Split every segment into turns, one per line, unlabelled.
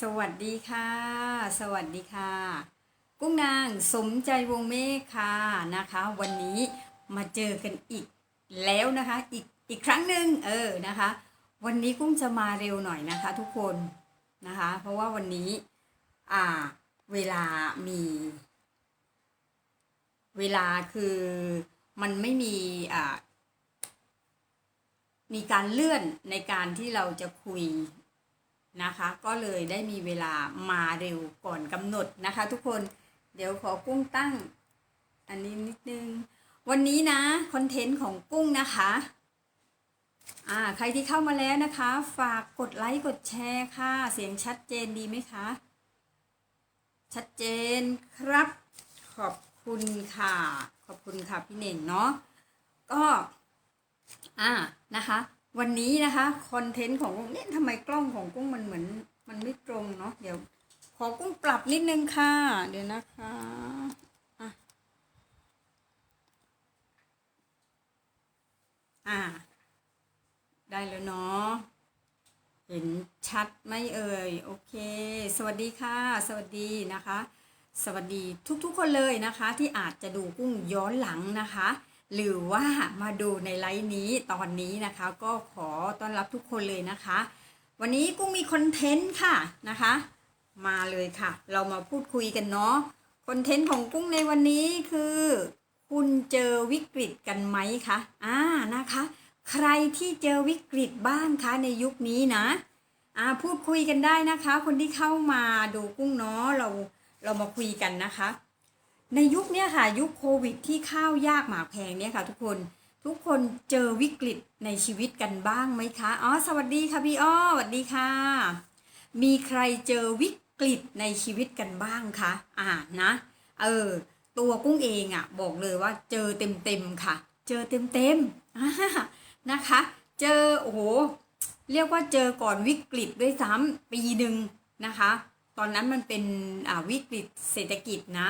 สวัสดีค่ะ สวัสดีค่ะ กุ้งนางสมใจวงเมฆค่ะนะคะ วันนี้มาเจอกันอีกแล้วนะคะอีกอีกครั้งหนึ่งเออนะคะ วันนี้กุ้งจะมาเร็วหน่อยนะคะ ทุกคนนะคะ เพราะว่าวันนี้อ่าเวลามี เวลาคือมันไม่มีอ่ามีการเลื่อนในการที่เราจะคุย นะคะ ก็เลยได้มีเวลามาเร็วก่อนกำหนดนะคะ ทุกคนเดี๋ยวขอกุ้งตั้ง อันนี้นิดนึง วันนี้นะคอนเทนต์ของกุ้งนะคะอ่าใครที่เข้ามาแล้วนะคะ ฝากกดไลค์กดแชร์ค่ะ เสียงชัดเจนดีไหมคะ ชัดเจนครับ ขอบคุณค่ะ ขอบคุณค่ะพี่เน่งเนาะก็อ่านะคะ วันนี้นะคะคอนเทนต์ของกุ้งเนี่ยทำไมกล้องของกุ้งมันเหมือน มันไม่ตรงเนาะเดี๋ยว ขอกุ้งปรับนิดนึงค่ะ เดี๋ยวนะคะอะอ่า ได้แล้วเนาะเห็นชัดไหมเอ่ยโอเค สวัสดีค่ะ สวัสดีนะคะ สวัสดีทุกๆคนเลยนะคะ ที่อาจจะดูกุ้งย้อนหลังนะคะ หรือว่ามาดูในไลฟ์นี้ตอนนี้นะคะ ก็ขอต้อนรับทุกคนเลยนะคะ วันนี้กุ้งมีคอนเทนต์ค่ะนะคะ มาเลยค่ะ เรามาพูดคุยกันเนาะคอนเทนต์ของกุ้งในวันนี้คือ คุณเจอวิกฤตกันไหมคะอ่านะคะ ใครที่เจอวิกฤตบ้างคะในยุคนี้นะอ่าพูดคุยกันได้นะคะ คนที่เข้ามาดูกุ้งเนาะเราเรามาคุยกันนะคะ ในยุคเนี้ยค่ะยุคโควิดที่ข้าวยากหมากแพงเนี่ยค่ะ ทุกคนทุกคนเจอวิกฤตในชีวิตกันบ้างไหมคะอ๋อสวัสดีค่ะพี่อ้อสวัสดีค่ะ มีใครเจอวิกฤตในชีวิตกันบ้างคะอ่านะเออตัวกุ้งเองอะ่ะบอกเลยว่าเจอเต็มเต็มค่ะ เจอเต็มเต็มนะคะ เจอโอ้โหเรียกว่าเจอก่อนวิกฤตด้วยซ้ำปีหนึ่งนะคะ ตอนนั้นมันเป็นอ่าวิกฤตเศรษฐกิจนะ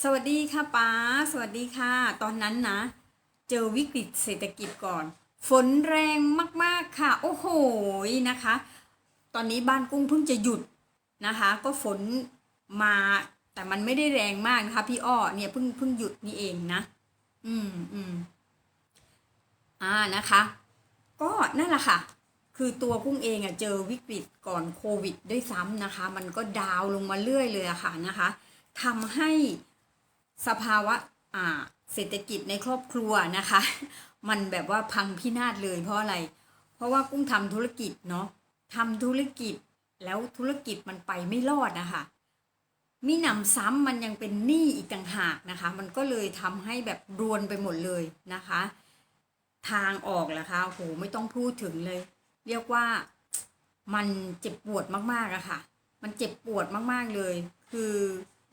สวัสดีค่ะป้า สวัสดีค่ะ ตอนนั้นนะ เจอวิกฤตเศรษฐกิจก่อน ฝนแรงมากๆค่ะ โอ้โหนะคะ ตอนนี้บ้านกุ้งเพิ่งจะหยุดนะคะ ก็ฝนมาแต่มันไม่ได้แรงมากนะคะ พี่อ้อเนี่ยเพิ่งเพิ่งหยุดนี่เองนะ อืมอืมอ่านะคะ ก็นั่นแหละค่ะ คือตัวกุ้งเองอะเจอวิกฤตก่อนโควิดด้วยซ้ำนะคะ มันก็ดาวลงมาเรื่อยเลยอะค่ะนะคะทำให้ สภาวะอ่าเศรษฐกิจในครอบครัวนะคะ มันแบบว่าพังพินาศเลยเพราะอะไร เพราะว่ากุ้งทำธุรกิจเนาะทำธุรกิจแล้วธุรกิจมันไปไม่รอดนะคะมีหนำซ้ำมันยังเป็นหนี้อีกต่างหากนะคะ มันก็เลยทำให้แบบรวนไปหมดเลยนะคะ ทางออกล่ะคะโหไม่ต้องพูดถึงเลย เรียกว่ามันเจ็บปวดมากๆอะค่ะ มันเจ็บปวดมากๆเลย คือ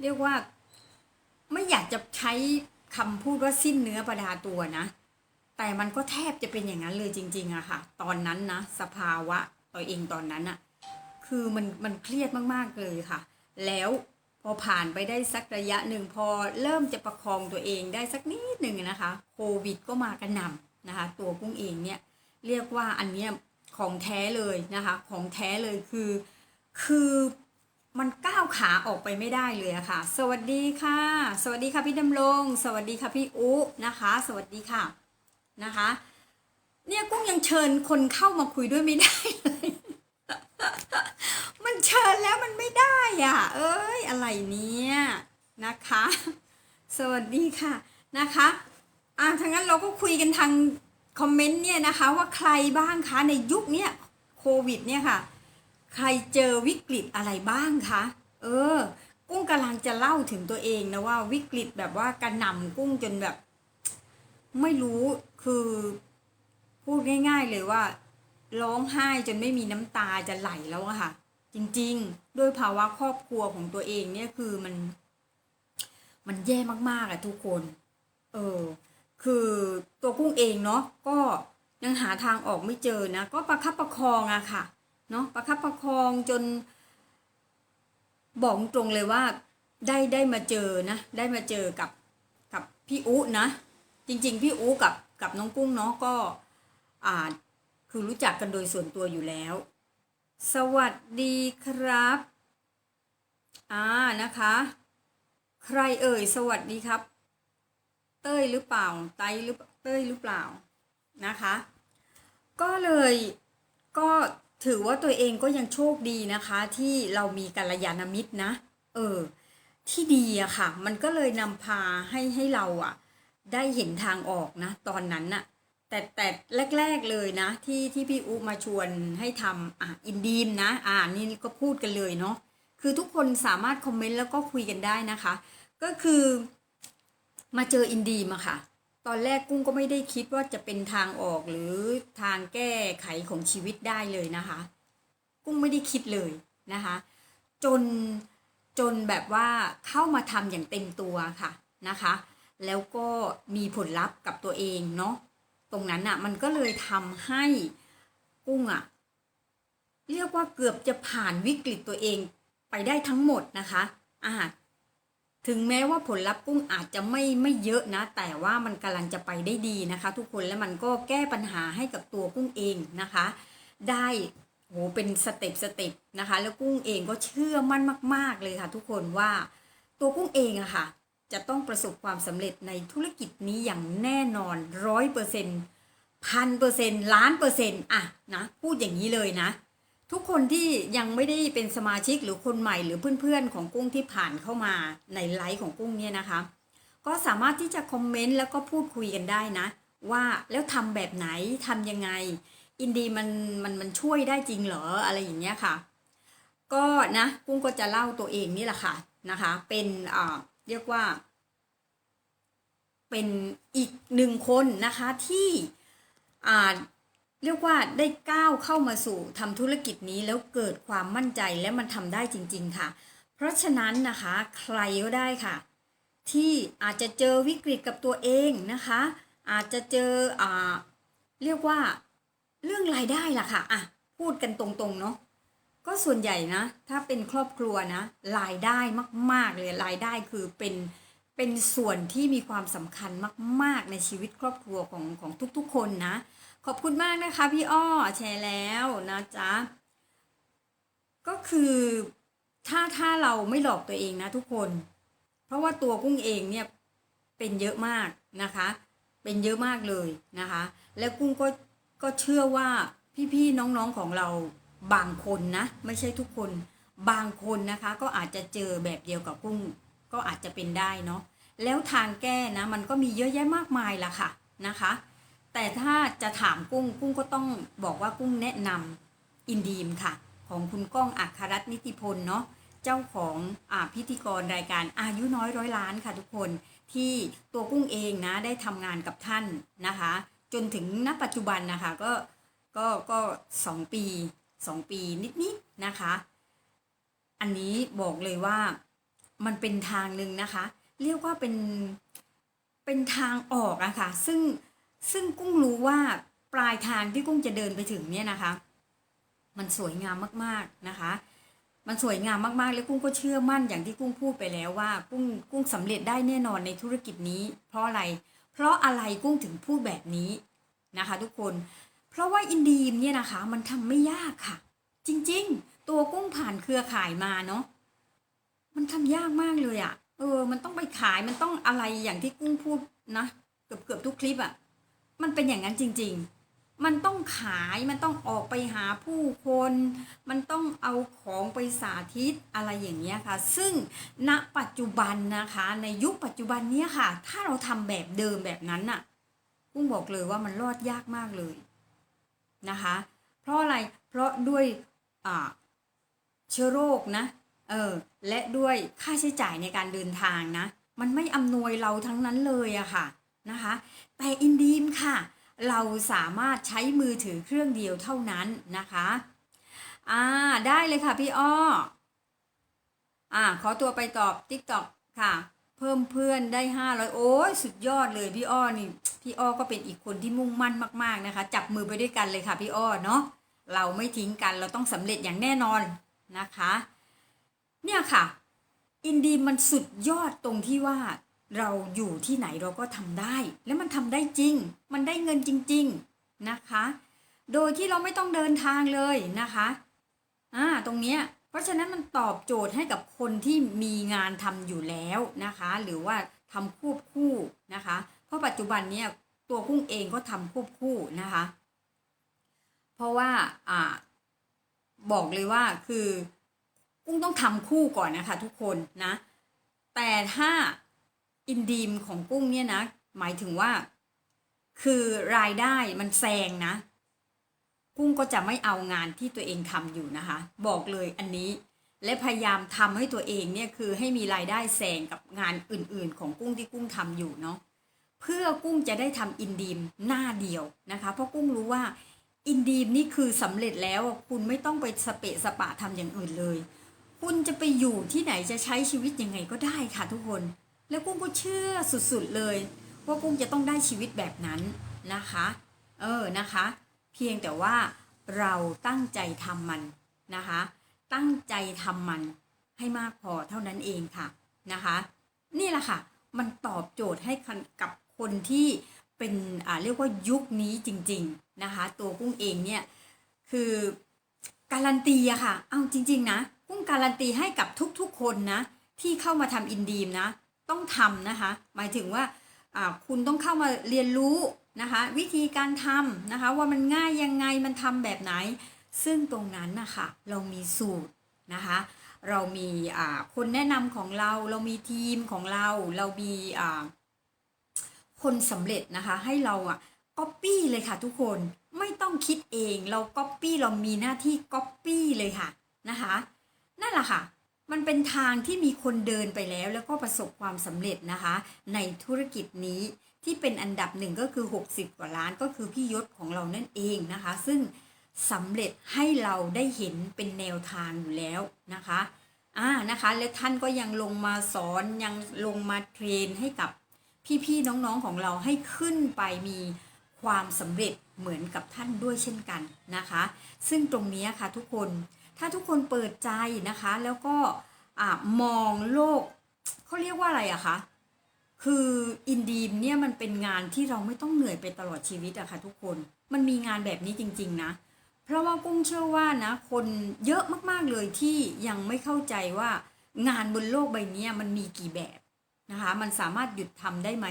เรียกว่า ไม่อยากจะใช้คำพูดว่าสิ้นเนื้อประดาตัวนะ แต่มันก็แทบจะเป็นอย่างนั้นเลยจริง ๆอะค่ะ ตอนนั้นนะสภาวะตัวเองตอนนั้นอะคือมันมันเครียดมากๆเลยค่ะ แล้วพอผ่านไปได้สักระยะหนึ่งพอเริ่มจะประคองตัวเองได้สักนิดหนึ่งนะคะโควิดก็มากระหน่ำนะคะ ตัวกุ้งเองเนี่ยเรียกว่าอันเนี้ยของแท้เลยนะคะ ของแท้เลยคือ คือ มันก้าวขาออกไปไม่ได้เลยอะค่ะ สวัสดีค่ะ สวัสดีค่ะพี่ดำรงสวัสดีค่ะพี่อุนะคะ สวัสดีค่ะนะคะ เนี่ยกุ้งยังเชิญคนเข้ามาคุยด้วยไม่ได้เลยมันเชิญแล้วมันไม่ได้อะเอ้ยอะไรเนี่ยนะคะ สวัสดีค่ะนะคะอะทางนั้นเราก็คุยกันทางคอมเมนต์เนี่ยนะคะว่าใครบ้างคะในยุคเนี้ยโควิดเนี่ยค่ะ ใครเจอวิกฤตอะไรบ้างคะ เออ กุ้งกำลังจะเล่าถึงตัวเองนะว่าวิกฤตแบบว่ากระหน่ำกุ้งจนแบบ ไม่รู้คือพูดง่าย ๆ เลยว่า ร้องไห้จนไม่มีน้ำตาจะไหลแล้วอะค่ะ จริงๆ ด้วยภาวะครอบครัวของตัวเองเนี่ยคือมัน มันแย่มากๆอะทุกคน เออ คือตัวกุ้งเองเนาะก็ยังหาทางออกไม่เจอนะ ก็ประคับประคองอะค่ะ เนาะประคับประคองจน บอกตรงเลยว่าได้ได้มาเจอนะ ได้มาเจอกับกับพี่อุนะ จริง ๆ พี่อุกับกับน้องกุ้งเนาะก็อ่าคือรู้จักกันโดยส่วนตัวอยู่แล้ว สวัสดีครับอ่านะคะ ใครเอ่ย สวัสดีครับ เต้ยหรือเปล่าไตหรือเต้ยหรือเปล่านะคะ ก็เลยก็ ถือว่าตัวเองก็ยังโชคดีนะคะ ที่เรามีกัลยาณมิตรนะ เออ ที่ดีอะค่ะ มันก็เลยนำพาให้ให้เราอะได้เห็นทางออกนะ ตอนนั้นน่ะ แต่แต่แรก ๆเลยนะ ที่ที่พี่อุมาชวนให้ทำอะอินดีมนะ อ่านี่ก็พูดกันเลยเนาะคือทุกคนสามารถคอมเมนต์แล้วก็คุยกันได้นะคะ ก็คือมาเจออินดีมอะค่ะ ตอนแรกกุ้งก็ไม่ได้คิดว่าจะเป็นทางออกหรือทางแก้ไขของชีวิตได้เลยนะคะ กุ้งไม่ได้คิดเลยนะคะ จนจนแบบว่าเข้ามาทำอย่างเต็มตัวค่ะนะคะ แล้วก็มีผลลัพธ์กับตัวเองเนาะตรงนั้นอะมันก็เลยทำให้กุ้งอะเรียกว่าเกือบจะผ่านวิกฤตตัวเองไปได้ทั้งหมดนะคะอ่า ถึงแม้ว่าผลลัพธ์กุ้งอาจจะไม่ไม่เยอะนะ แต่ว่ามันกำลังจะไปได้ดีนะคะ ทุกคนและมันก็แก้ปัญหาให้กับตัวกุ้งเองนะคะ ได้โหเป็นสเต็ปสเต็ปนะคะ แล้วกุ้งเองก็เชื่อมั่นมาก ๆ เลยค่ะ ทุกคนว่าตัวกุ้งเองอะค่ะ จะต้องประสบความสำเร็จในธุรกิจนี้อย่างแน่นอนร้อยเปอร์เซ็นต์พันเปอร์เซ็นต์ล้านเปอร์เซ็นต์อะนะพูดอย่างนี้เลยนะ ทุกคนที่ยังไม่ได้เป็นสมาชิกหรือคนใหม่หรือเพื่อนๆ ของกุ้งที่ผ่านเข้ามาในไลฟ์ของกุ้งเนี่ยนะคะ ก็สามารถที่จะคอมเมนต์แล้วก็พูดคุยกันได้นะ ว่าแล้วทำแบบไหนทำยังไง อินดีมันมันมันช่วยได้จริงเหรออะไรอย่างเงี้ยค่ะ ก็นะกุ้งก็จะเล่าตัวเองนี่แหละค่ะนะคะ เป็นอ่าเรียกว่า เป็นอีกหนึ่งคนนะคะที่อ่า เรียกว่าได้ก้าวเข้ามาสู่ทำธุรกิจนี้แล้วเกิดความมั่นใจและมันทำได้จริง ๆ ค่ะ เพราะฉะนั้นนะคะใครก็ได้ค่ะ ที่อาจจะเจอวิกฤตกับตัวเองนะคะ อาจจะเจออ่าเรียกว่าเรื่องรายได้ล่ะค่ะอะพูดกันตรงๆเนาะก็ส่วนใหญ่นะ ถ้าเป็นครอบครัวนะรายได้มาก ๆ เลยรายได้คือเป็นเป็นส่วนที่มีความสำคัญมาก ๆ ในชีวิตครอบครัวของของทุกๆ คนนะ ขอบคุณมากนะคะพี่อ้อแชร์แล้วนะจ๊ะ ก็คือถ้าถ้าเราไม่หลอกตัวเองนะทุกคน เพราะว่าตัวกุ้งเองเนี่ยเป็นเยอะมากนะคะ เป็นเยอะมากเลยนะคะ แล้วกุ้งก็ก็เชื่อว่าพี่ๆน้องๆของเราบางคนนะ ไม่ใช่ทุกคน บางคนนะคะ ก็อาจจะเจอแบบเดียวกับกุ้ง ก็อาจจะเป็นได้เนาะแล้วทางแก้นะ มันก็มีเยอะแยะมากมายละค่ะนะคะ แต่ถ้าจะถามกุ้งกุ้งก็ต้องบอกว่ากุ้งแนะนำอินดีมค่ะ ของคุณก้องอัครรัตนนิติพลเนาะเจ้าของอพิธีกรรายการอายุน้อยร้อยล้านค่ะทุกคนที่ตัวกุ้งเองนะได้ทำงานกับท่านนะคะ จนถึงณปัจจุบันนะคะก็ก็ก็สองปีสองปีนิดๆนะคะ อันนี้บอกเลยว่ามันเป็นทางหนึ่งนะคะ เรียกว่าเป็นเป็นทางออกอะค่ะซึ่ง ซึ่งกุ้งรู้ว่าปลายทางที่กุ้งจะเดินไปถึงเนี่ยนะคะ มันสวยงามมากๆนะคะ มันสวยงามมากๆ แล้วกุ้งก็เชื่อมั่นอย่างที่กุ้งพูดไปแล้วว่า กุ้งกุ้งสำเร็จได้แน่นอนในธุรกิจนี้ เพราะอะไร เพราะอะไรกุ้งถึงพูดแบบนี้นะคะ ทุกคน เพราะว่าอินดีมเนี่ยนะคะ มันทำไม่ยากค่ะ จริงๆ ตัวกุ้งผ่านเครือข่ายมาเนาะมันทำยากมากเลยอะ่ะเออ มันต้องไปขายมันต้องอะไรอย่างที่กุ้งพูดนะเกือบเกือบทุกคลิปอะ่ะ มันเป็นอย่างนั้นจริง ๆ มันต้องขายมันต้องออกไปหาผู้คน มันต้องเอาของไปสาธิตอะไรอย่างเงี้ยค่ะ ซึ่งณปัจจุบันนะคะในยุคปัจจุบันเนี้ยค่ะ ถ้าเราทำแบบเดิมแบบนั้นน่ะกุ้งบอกเลยว่ามันรอดยากมากเลยนะคะ เพราะอะไรเพราะด้วยเชื้อโรคนะเออและด้วยค่าใช้จ่ายในการเดินทางนะ มันไม่อำนวยเราทั้งนั้นเลยอะค่ะ นะคะ แต่อินดีมค่ะ เราสามารถใช้มือถือเครื่องเดียวเท่านั้นนะคะอ่าได้เลยค่ะพี่อ้ออ่าขอตัวไปตอบ t ิ k t o k ค่ะ เพิ่มเพื่อนได้ห้าร้อยโอ้ยสุดยอดเลยพี่อ้อนี่พี่อ้อก็เป็นอีกคนที่มุ่งมั่นมาก ๆนะคะ จับมือไปด้วยกันเลยค่ะพี่อ้อเนาะเราไม่ทิ้งกันเราต้องสำเร็จอย่างแน่นอนนะคะ เนี่ยค่ะ อินดีมันสุดยอดตรงที่ว่า เราอยู่ที่ไหนเราก็ทำได้ แล้วมันทำได้จริง มันได้เงินจริง ๆนะคะ โดยที่เราไม่ต้องเดินทางเลยนะคะอ่าตรงเนี้ยเพราะฉะนั้นมันตอบโจทย์ให้กับคนที่มีงานทำอยู่แล้วนะคะ หรือว่าทำควบคู่นะคะ เพราะปัจจุบันเนี่ยตัวกุ้งเองก็ทำควบคู่นะคะ เพราะว่าอ่าบอกเลยว่าคือกุ้งต้องทำคู่ก่อนนะคะ ทุกคนนะ แต่ถ้า อินดีมของกุ้งเนี่ยนะ หมายถึงว่า คือรายได้มันแซงนะ กุ้งก็จะไม่เอางานที่ตัวเองทำอยู่นะคะ บอกเลยอันนี้ และพยายามทำให้ตัวเองเนี่ยคือให้มีรายได้แซงกับงานอื่น ๆ ของกุ้งที่กุ้งทำอยู่เนาะเพื่อกุ้งจะได้ทำอินดีมหน้าเดียวนะคะ เพราะกุ้งรู้ว่าอินดีมนี่คือสำเร็จแล้วคุณไม่ต้องไปสเปะสปะทำอย่างอื่นเลย คุณจะไปอยู่ที่ไหนจะใช้ชีวิตยังไงก็ได้ค่ะทุกคน แล้วกุ้งก็เชื่อสุดๆเลย ว่ากุ้งจะต้องได้ชีวิตแบบนั้นนะคะ เออนะคะ เพียงแต่ว่าเราตั้งใจทำมันนะคะ ตั้งใจทำมันให้มากพอเท่านั้นเองค่ะนะคะ นี่แหละค่ะ มันตอบโจทย์ให้กับคนที่เป็นอ่าเรียกว่ายุคนี้จริง ๆนะคะ ตัวกุ้งเองเนี่ยคือการันตีอะค่ะ เอาจริง ๆ นะ กุ้งการันตีให้กับทุกๆคนนะ ที่เข้ามาทำอินดีมนะ ต้องทำนะคะ หมายถึงว่าคุณต้องเข้ามาเรียนรู้นะคะ วิธีการทำนะคะ ว่ามันง่ายยังไงมันทำแบบไหน ซึ่งตรงนั้นนะคะเรามีสูตรนะคะเรามีคนแนะนำของเรา เรามีทีมของเรา เรามีคนสำเร็จนะคะ ให้เราอะก๊อปปี้เลยค่ะทุกคนไม่ต้องคิดเอง เราก๊อปปี้เรามีหน้าที่ก๊อปปี้เลยค่ะนะคะ นั่นแหละค่ะ มันเป็นทางที่มีคนเดินไปแล้ว แล้วก็ประสบความสำเร็จนะคะ ในธุรกิจนี้ที่เป็นอันดับหนึ่งก็คือ 60 กว่าล้านก็คือพี่ยศของเรานั่นเองนะคะ ซึ่งสำเร็จให้เราได้เห็นเป็นแนวทางอยู่แล้วนะคะอ่านะคะและท่านก็ยังลงมาสอนยังลงมาเทรนให้กับพี่ๆน้องๆของเราให้ขึ้นไปมีความสำเร็จเหมือนกับท่านด้วยเช่นกันนะคะ ซึ่งตรงนี้ค่ะทุกคน ถ้าทุกคนเปิดใจนะคะ แล้วก็มองโลกเขาเรียกว่าอะไรอะคะคืออินดีมเนี่ยมันเป็นงานที่เราไม่ต้องเหนื่อยไปตลอดชีวิตอะค่ะทุกคนมันมีงานแบบนี้จริง ๆ นะ เพราะว่ากุ้งเชื่อว่านะ คนเยอะมากๆเลยที่ยังไม่เข้าใจว่างานบนโลกใบนี้มันมีกี่แบบนะคะ มันสามารถหยุดทำได้ไหม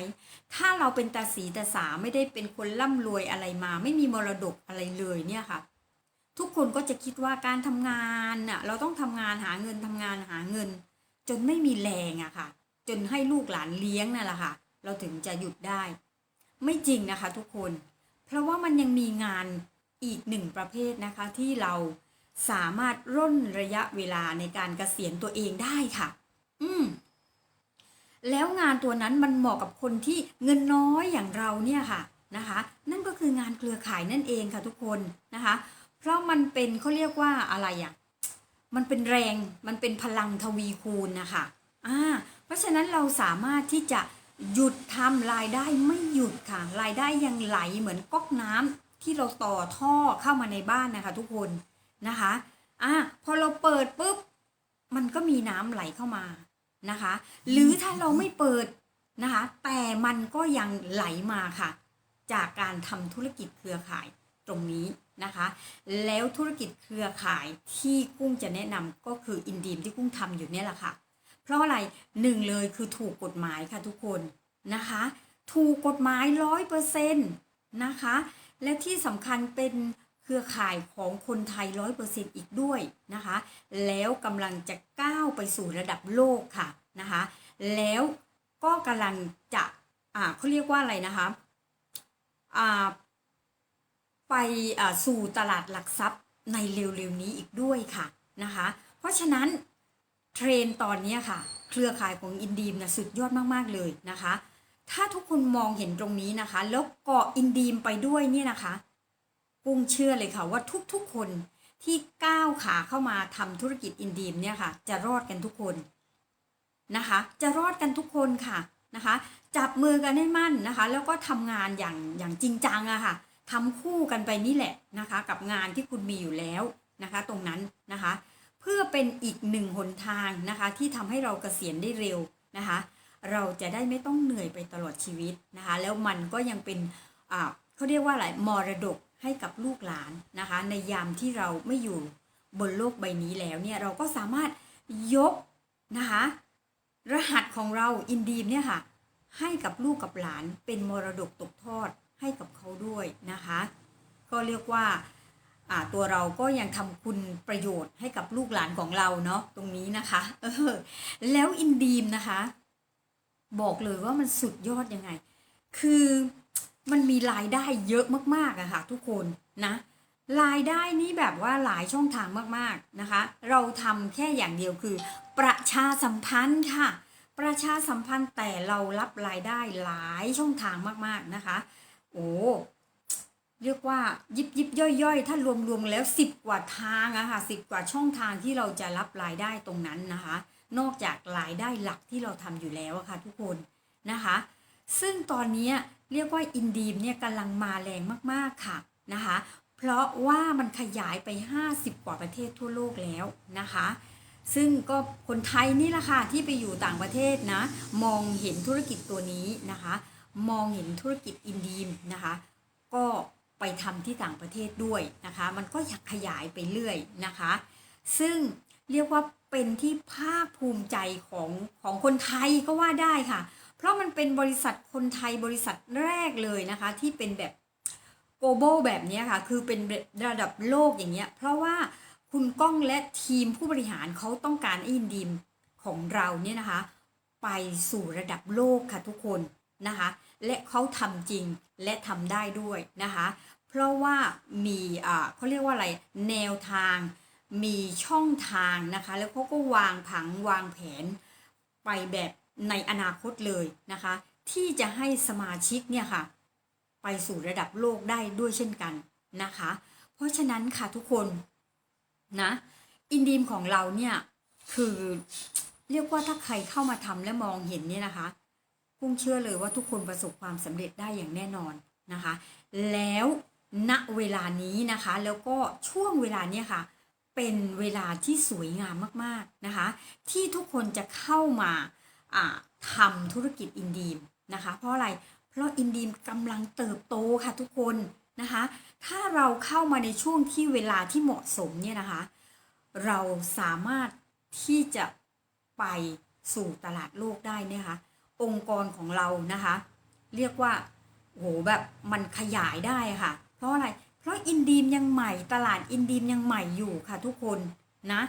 ถ้าเราเป็นตาสีตาสาไม่ได้เป็นคนร่ำรวยอะไรมา ไม่มีมรดกอะไรเลยเนี่ยค่ะ ทุกคนก็จะคิดว่าการทำงานน่ะเราต้องทำงานหาเงินทำงานหาเงิน จนไม่มีแรงอะค่ะ จนให้ลูกหลานเลี้ยงนั่นแหละค่ะ เราถึงจะหยุดได้ ไม่จริงนะคะทุกคน เพราะว่ามันยังมีงานอีกหนึ่งประเภทนะคะ ที่เราสามารถร่นระยะเวลาในการเกษียณตัวเองได้ค่ะ อืมแล้วงานตัวนั้นมันเหมาะกับคนที่เงินน้อยอย่างเราเนี่ยค่ะนะคะ นั่นก็คืองานเครือข่ายนั่นเองค่ะทุกคนนะคะ เพราะมันเป็นเขาเรียกว่าอะไรอะ่ะมันเป็นแรงมันเป็นพลังทวีคูณนะคะอ่าเพราะฉะนั้นเราสามารถที่จะหยุดทำรายได้ไม่หยุดค่ะ รายได้ยังไหลเหมือนก๊อกน้ำที่เราต่อท่อเข้ามาในบ้านนะคะทุกคนนะคะอ่าพอเราเปิดปุ๊บมันก็มีน้ำไหลเข้ามานะคะ หรือถ้าเราไม่เปิดนะคะ แต่มันก็ยังไหลมาค่ะ จากการทำธุรกิจเครือข่ายตรงนี้ นะคะ แล้วธุรกิจเครือข่ายที่กุ้งจะแนะนำก็คืออินดีมที่กุ้งทำอยู่เนี่ยแหละค่ะ เพราะอะไรหนึ่งเลยคือถูกกฎหมายค่ะทุกคนนะคะ ถูกกฎหมายร้อยเปอร์เซ็นต์นะคะ และที่สำคัญเป็นเครือข่ายของคนไทยร้อยเปอร์เซ็นต์อีกด้วยนะคะ แล้วกำลังจะก้าวไปสู่ระดับโลกค่ะนะคะ แล้วก็กำลังจะ อ่าเขาเรียกว่าอะไรนะคะ อ่า ไปสู่ตลาดหลักทรัพย์ในเร็วๆนี้อีกด้วยค่ะนะคะ เพราะฉะนั้นเทรนตอนนี้ค่ะ เครือข่ายของอินดีมนะสุดยอดมากๆเลยนะคะ ถ้าทุกคนมองเห็นตรงนี้นะคะ แล้วเกาะอินดีมไปด้วยเนี่ยนะคะกุ้งเชื่อเลยค่ะว่าทุกๆคนที่ก้าวขาเข้ามาทำธุรกิจอินดีมเนี่ยค่ะ จะรอดกันทุกคนนะคะ จะรอดกันทุกคนค่ะนะคะ จับมือกันให้มั่นนะคะ แล้วก็ทำงานอย่างอย่างจริงจังอะค่ะ ทำคู่กันไปนี่แหละนะคะ กับงานที่คุณมีอยู่แล้วนะคะ ตรงนั้นนะคะ เพื่อเป็นอีกหนึ่งหนทางนะคะ ที่ทำให้เราเกษียณได้เร็วนะคะ เราจะได้ไม่ต้องเหนื่อยไปตลอดชีวิตนะคะ แล้วมันก็ยังเป็นอ่าเขาเรียกว่าอะไรมรดกให้กับลูกหลานนะคะ ในยามที่เราไม่อยู่บนโลกใบนี้แล้วเนี่ยเราก็สามารถยกนะคะรหัสของเราอินดีมเนี่ยค่ะ ให้กับลูกกับหลานเป็นมรดกตกทอด ให้กับเขาด้วยนะคะ ก็เรียกว่าตัวเราก็ยังทำคุณประโยชน์ให้กับลูกหลานของเราเนาะตรงนี้นะคะเออแล้วอินดีมนะคะ บอกเลยว่ามันสุดยอดยังไง คือมันมีรายได้เยอะมากๆอะค่ะทุกคนนะรายได้นี้แบบว่าหลายช่องทางมากๆนะคะ เราทำแค่อย่างเดียวคือ ประชาสัมพันธ์ค่ะ ประชาสัมพันธ์แต่เรารับรายได้หลายช่องทางมากๆนะคะ โอ้เรียกว่ายิบยิบย่อยย่อยๆ ถ้ารวมรวมแล้วสิบกว่าทางอะค่ะสิบกว่าช่องทางที่เราจะรับรายได้ตรงนั้นนะคะ นอกจากรายได้หลักที่เราทำอยู่แล้วอะค่ะ ทุกคนนะคะ ซึ่งตอนนี้เรียกว่าอินดีมเนี่ยกำลังมาแรงมากๆค่ะนะคะ เพราะว่ามันขยายไป 50 กว่าประเทศทั่วโลกแล้วนะคะ ซึ่งก็คนไทยนี่แหละค่ะที่ไปอยู่ต่างประเทศนะ มองเห็นธุรกิจตัวนี้นะคะ มองเห็นธุรกิจอินดีมนะคะ ก็ไปทำที่ต่างประเทศด้วยนะคะ มันก็อยากขยายไปเรื่อยนะคะ ซึ่งเรียกว่าเป็นที่ภาคภูมิใจของของคนไทยก็ว่าได้ค่ะ เพราะมันเป็นบริษัทคนไทยบริษัทแรกเลยนะคะ ที่เป็นแบบ global แบบนี้ค่ะ คือเป็นระดับโลกอย่างเงี้ย เพราะว่าคุณก้องและทีมผู้บริหารเขาต้องการอินดีมของเราเนี่ยนะคะ ไปสู่ระดับโลกค่ะทุกคนนะคะ และเขาทำจริงและทำได้ด้วยนะคะ เพราะว่ามีอ่าเขาเรียกว่าอะไรแนวทางมีช่องทางนะคะ แล้วเขาก็วางผังวางแผนไปแบบในอนาคตเลยนะคะ ที่จะให้สมาชิกเนี่ยค่ะ ไปสู่ระดับโลกได้ด้วยเช่นกันนะคะ เพราะฉะนั้นค่ะทุกคนนะอินดีมของเราเนี่ยคือเรียกว่าถ้าใครเข้ามาทำและมองเห็นเนี่ยนะคะ กุ้งเชื่อเลยว่าทุกคนประสบความสำเร็จได้อย่างแน่นอนนะคะ แล้วณเวลานี้นะคะ แล้วก็ช่วงเวลาเนี่ยค่ะ เป็นเวลาที่สวยงามมากๆนะคะ ที่ทุกคนจะเข้ามาทำธุรกิจอินดีมนะคะ เพราะอะไร เพราะอินดีมกำลังเติบโตค่ะทุกคนนะคะ ถ้าเราเข้ามาในช่วงที่เวลาที่เหมาะสมเนี่ยนะคะ เราสามารถที่จะไปสู่ตลาดโลกได้นี่ยค่ะ องค์กรของเรานะคะ เรียกว่าโหแบบมันขยายได้ค่ะ เพราะอะไร เพราะอินดีมยังใหม่ตลาดอินดีมยังใหม่อยู่ค่ะทุกคนนะ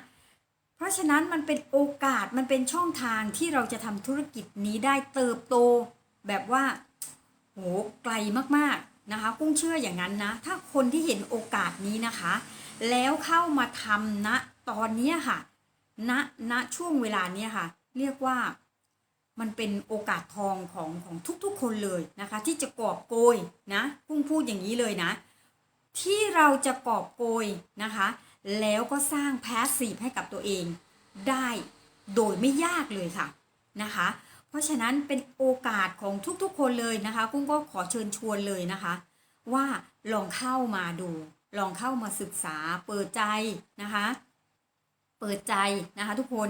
เพราะฉะนั้นมันเป็นโอกาสมันเป็นช่องทางที่เราจะทำธุรกิจนี้ได้เติบโต แบบว่าโหไกลมากๆนะคะ กุ้งเชื่ออย่างนั้นนะ ถ้าคนที่เห็นโอกาสนี้นะคะ แล้วเข้ามาทำณตอนนี้ค่ะณณช่วงเวลานี้ค่ะ เรียกว่า มันเป็นโอกาสทองของของทุกๆคนเลยนะคะ ที่จะกอบโกยนะกุ้งพูดอย่างนี้เลยนะ ที่เราจะกอบโกยนะคะ แล้วก็สร้างแพสซีฟให้กับตัวเองได้โดยไม่ยากเลยค่ะนะคะ เพราะฉะนั้นเป็นโอกาสของทุกๆคนเลยนะคะ กุ้งก็ขอเชิญชวนเลยนะคะ ว่าลองเข้ามาดู ลองเข้ามาศึกษาเปิดใจนะคะ เปิดใจนะคะทุกคน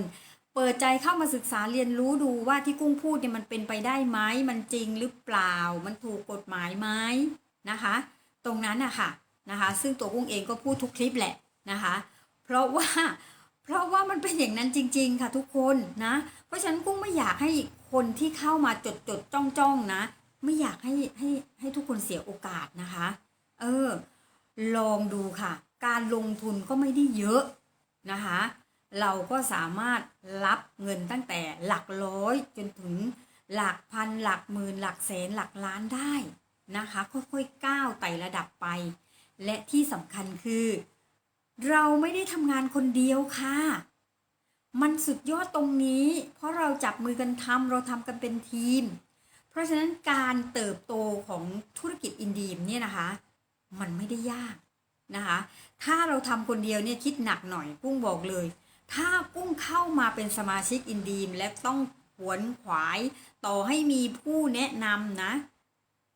เปิดใจเข้ามาศึกษาเรียนรู้ดูว่าที่กุ้งพูดเนี่ยมันเป็นไปได้ไหมมันจริงหรือเปล่า มันถูกกฎหมายไหมนะคะ ตรงนั้นอะค่ะนะคะ ซึ่งตัวกุ้งเองก็พูดทุกคลิปแหละนะคะ เพราะว่าเพราะว่ามันเป็นอย่างนั้นจริง ๆ ค่ะทุกคนนะ เพราะฉะนั้นกุ้งไม่อยากให้คนที่เข้ามาจดจดจ้องจ้องนะ ไม่อยากให้ให้ให้ทุกคนเสียโอกาสนะคะ เออ ลองดูค่ะ การลงทุนก็ไม่ได้เยอะนะคะ เราก็สามารถรับเงินตั้งแต่หลักร้อยจนถึงหลักพันหลักหมื่นหลักแสนหลักล้านได้นะคะค่อยๆก้าวไต่ระดับไป และที่สำคัญคือ เราไม่ได้ทำงานคนเดียวค่ะ มันสุดยอดตรงนี้ เพราะเราจับมือกันทำเราทำกันเป็นทีม เพราะฉะนั้นการเติบโตของธุรกิจอินดีมเนี่ยนะคะ มันไม่ได้ยากนะคะ ถ้าเราทำคนเดียวเนี่ยคิดหนักหน่อยกุ้งบอกเลย ถ้ากุ้งเข้ามาเป็นสมาชิกอินดีมและต้องขวนขวายต่อให้มีผู้แนะนำนะ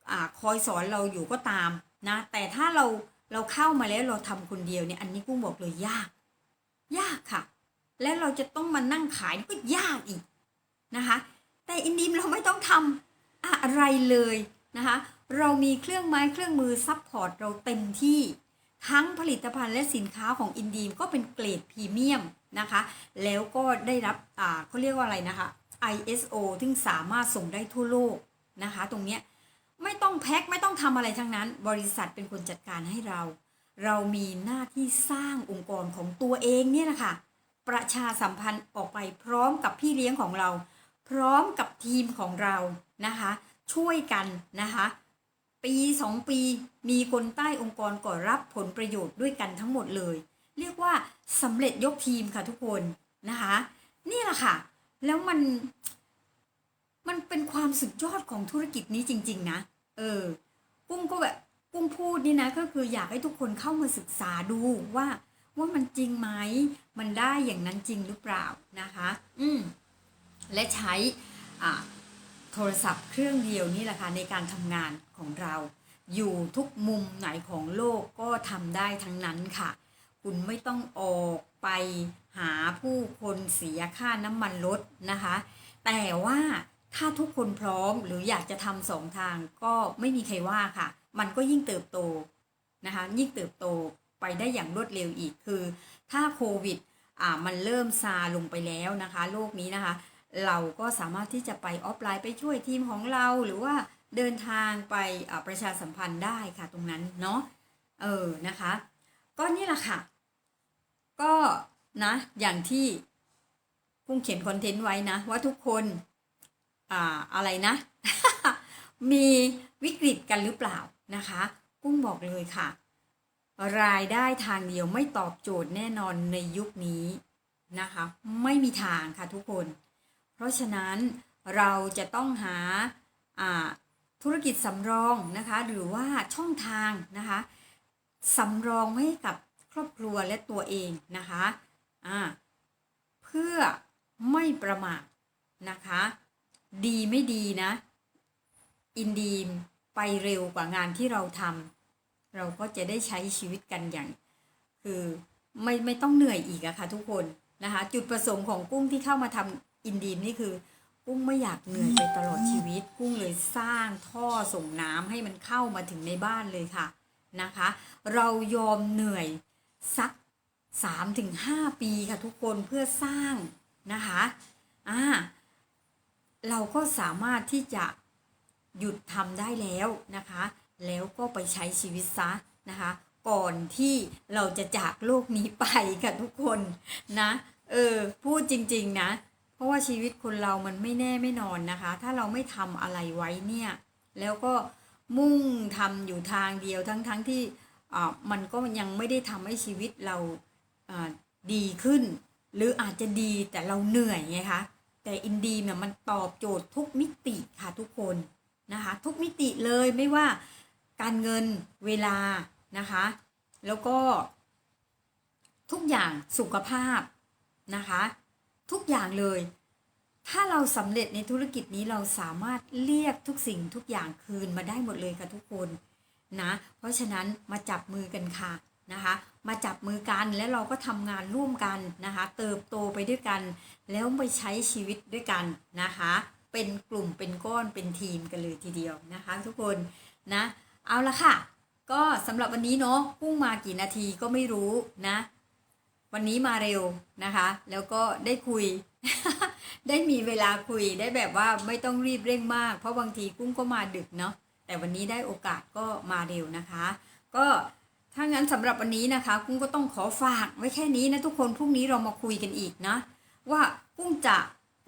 อคอยสอนเราอยู่ก็ตามนะ แต่ถ้าเราเราเข้ามาแล้วเราทำคนเดียวเนี่ยอันนี้กุ้งบอกเลยยาก ยากค่ะ และเราจะต้องมานั่งขายก็ยากอีกนะคะ แต่อินดีมเราไม่ต้องทำอะไรเลยนะคะ เรามีเครื่องไม้เครื่องมือซัพพอร์ตเราเต็มที่ทั้งผลิตภัณฑ์และสินค้าของอินดีมก็เป็นเกรดพรีเมียม นะคะ แล้วก็ได้รับอ่าเขาเรียกว่าอะไรนะคะ ISO ซึ่งสามารถส่งได้ทั่วโลกนะคะ ตรงเนี้ยไม่ต้องแพ็คไม่ต้องทำอะไรทั้งนั้น บริษัทเป็นคนจัดการให้เรา เรามีหน้าที่สร้างองค์กรของตัวเองเนี่ยนะคะประชาสัมพันธ์ออกไปพร้อมกับพี่เลี้ยงของเรา พร้อมกับทีมของเรานะคะ ช่วยกันนะคะ ปีสองปีมีคนใต้องค์กรก่อรับผลประโยชน์ด้วยกันทั้งหมดเลย เรียกว่าสำเร็จยกทีมค่ะทุกคนนะคะ นี่แหละค่ะ แล้วมัน มันเป็นความสุดยอดของธุรกิจนี้จริง ๆ นะ เออ กุ้งก็แบบกุ้งพูดนี่นะ ก็คืออยากให้ทุกคนเข้ามาศึกษาดูว่า ว่ามันจริงไหม มันได้อย่างนั้นจริงหรือเปล่านะคะ อืมและใช้อ่าโทรศัพท์เครื่องเดียวนี่แหละค่ะในการทำงานของเรา อยู่ทุกมุมไหนของโลกก็ทำได้ทั้งนั้นค่ะ คุณไม่ต้องออกไปหาผู้คนเสียค่าน้ำมันรถนะคะ แต่ว่าถ้าทุกคนพร้อมหรืออยากจะทำสองทางก็ไม่มีใครว่าค่ะ มันก็ยิ่งเติบโตนะคะยิ่งเติบโตไปได้อย่างรวดเร็วอีกคือ ถ้าโควิดอ่ามันเริ่มซาลงไปแล้วนะคะโลกนี้นะคะ เราก็สามารถที่จะไปออฟไลน์ไปช่วยทีมของเราหรือว่าเดินทางไปประชาสัมพันธ์ได้ค่ะตรงนั้นเนาะเออนะคะ ก็นี่แหละค่ะ ก็นะ อย่างที่กุ้งเขียนคอนเทนต์ไว้นะ ว่าทุกคนอ่าอะไรนะ มีวิกฤตกันหรือเปล่านะคะ กุ้งบอกเลยค่ะ รายได้ทางเดียวไม่ตอบโจทย์แน่นอนในยุคนี้นะคะ ไม่มีทางค่ะทุกคน เพราะฉะนั้นเราจะต้องหาอ่าธุรกิจสำรองนะคะ หรือว่าช่องทางนะคะสำรองให้กับ ครอบครัวและตัวเองนะคะอ่าเพื่อไม่ประมาทนะคะ ดีไม่ดีนะ อินดีมไปเร็วกว่างานที่เราทำเราก็จะได้ใช้ชีวิตกันอย่าง คือไม่ไม่ต้องเหนื่อยอีกอะค่ะทุกคนนะคะ จุดประสงค์ของกุ้งที่เข้ามาทำอินดีมนี่คือกุ้งไม่อยากเหนื่อยไปตลอดชีวิต กุ้งเลยสร้างท่อส่งน้ำให้มันเข้ามาถึงในบ้านเลยค่ะนะคะ เรายอมเหนื่อย สัก 3-5ถึงปีค่ะทุกคนเพื่อสร้างนะคะอ่าเราก็สามารถที่จะหยุดทำได้แล้วนะคะ แล้วก็ไปใช้ชีวิตซะนะคะ ก่อนที่เราจะจากโลกนี้ไปค่ะทุกคนนะเออพูดจริง ๆ นะ เพราะว่าชีวิตคนเรามันไม่แน่ไม่นอนนะคะ ถ้าเราไม่ทำอะไรไว้เนี่ย แล้วก็มุ่งทำอยู่ทางเดียวทั้งๆทที่ มันก็ยังไม่ได้ทำให้ชีวิตเราดีขึ้น หรืออาจจะดีแต่เราเหนื่อยไงคะแต่อินดีเนี่ยมันตอบโจทย์ทุกมิติค่ะทุกคนนะคะ ทุกมิติเลยไม่ว่าการเงินเวลานะคะ แล้วก็ ทุกอย่างสุขภาพนะคะ ทุกอย่างเลย ถ้าเราสำเร็จในธุรกิจนี้เราสามารถเรียกทุกสิ่งทุกอย่างคืนมาได้หมดเลยค่ะทุกคน นะ เพราะฉะนั้นมาจับมือกันค่ะนะคะ มาจับมือกันแล้วเราก็ทำงานร่วมกันนะคะ เติบโตไปด้วยกัน แล้วไปใช้ชีวิตด้วยกันนะคะ เป็นกลุ่มเป็นก้อนเป็นทีมกันเลยทีเดียวนะคะ ทุกคนนะเอาละค่ะ ก็สำหรับวันนี้เนาะพุ่งมากี่นาทีก็ไม่รู้นะ วันนี้มาเร็วนะคะ แล้วก็ได้คุย ได้มีเวลาคุยได้แบบว่าไม่ต้องรีบเร่งมาก เพราะบางทีกุ้งก็มาดึกเนาะ แต่วันนี้ได้โอกาสก็มาเร็วนะคะ ก็ถ้างั้นสำหรับวันนี้นะคะ กุ้งก็ต้องขอฝากไว้แค่นี้นะทุกคนพรุ่งนี้เรามาคุยกันอีกนะ ว่ากุ้งจะ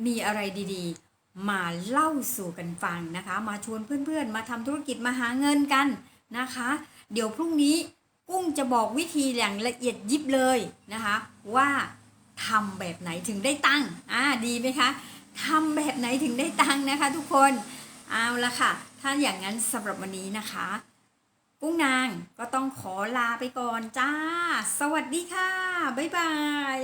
มีอะไรดีๆ มาเล่าสู่กันฟังนะคะ มาชวนเพื่อนๆ มาทำธุรกิจมาหาเงินกันนะคะ เดี๋ยวพรุ่งนี้กุ้งจะบอกวิธีอย่างละเอียดยิบเลยนะคะ ว่าทำแบบไหนถึงได้ตังค์อ่าดีไหมคะทำแบบไหนถึงได้ตังค์นะคะ ทุกคนเอาละค่ะ ถ้าอย่างนั้นสำหรับวันนี้นะคะ ปุ้งนางก็ต้องขอลาไปก่อนจ้า สวัสดีค่ะ บ๊ายบาย